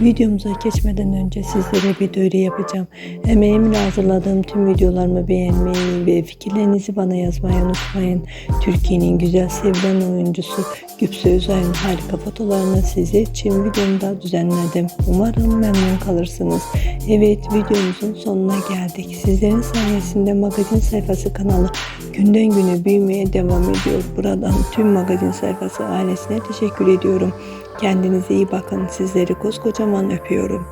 Videomuza geçmeden önce sizlere bir duyuru yapacağım. Emeğimle hazırladığım tüm videolarımı beğenmeyi ve fikirlerinizi bana yazmayı unutmayın. Türkiye'nin güzel sevilen oyuncusu Güpse Özay'ın harika fotolarını sizi için videomda düzenledim. Umarım memnun kalırsınız. Evet videomuzun sonuna geldik. Sizlerin sayesinde magazin sayfası kanalı günden güne büyümeye devam ediyor. Buradan tüm magazin sayfası ailesine teşekkür ediyorum. Kendinize iyi bakın. Sizleri koskocaman öpüyorum.